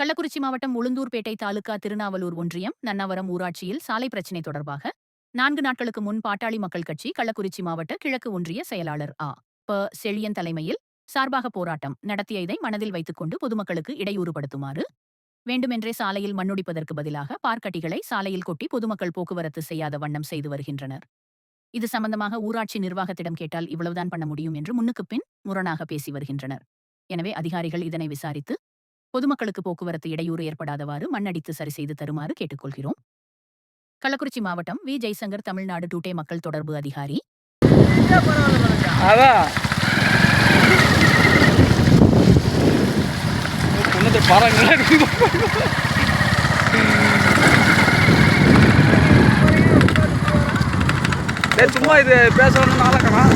கள்ளக்குறிச்சி மாவட்டம் உளுந்தூர்பேட்டை தாலுகா திருநாவலூர் ஒன்றியம் நன்னவரம் ஊராட்சியில் சாலை பிரச்சினை தொடர்பாக நான்கு நாட்களுக்கு முன் பாட்டாளி மக்கள் கட்சி கள்ளக்குறிச்சி மாவட்ட கிழக்கு ஒன்றிய செயலாளர் ஆ. ப. செழியன் தலைமையில் சார்பாக போராட்டம் நடத்திய இதை மனதில் வைத்துக் கொண்டு பொதுமக்களுக்கு இடையூறுபடுத்துமாறு வேண்டுமென்றே சாலையில் மண்ணுடிப்பதற்கு பதிலாக பார்க்கட்டிகளை சாலையில் கொட்டி பொதுமக்கள் போக்குவரத்து செய்யாத வண்ணம் செய்து வருகின்றனர். இது சம்பந்தமாக ஊராட்சி நிர்வாகத்திடம் கேட்டால் இவ்வளவுதான் பண்ண முடியும் என்று முன்னுக்கு பின் முரணாக பேசி வருகின்றனர். எனவே அதிகாரிகள் இதனை விசாரித்து பொதுமக்களுக்கு போக்குவரத்து இடையூறு ஏற்படாதவாறு மண்ணடித்து சரி செய்து தருமாறு கேட்டுக்கொள்கிறோம். கள்ளக்குறிச்சி மாவட்டம் வி. ஜெய்சங்கர் தமிழ்நாடு டூட்டே மக்கள் தொடர்பு அதிகாரி. சும்மா இது பேசணும்னு ஆளக்கணும்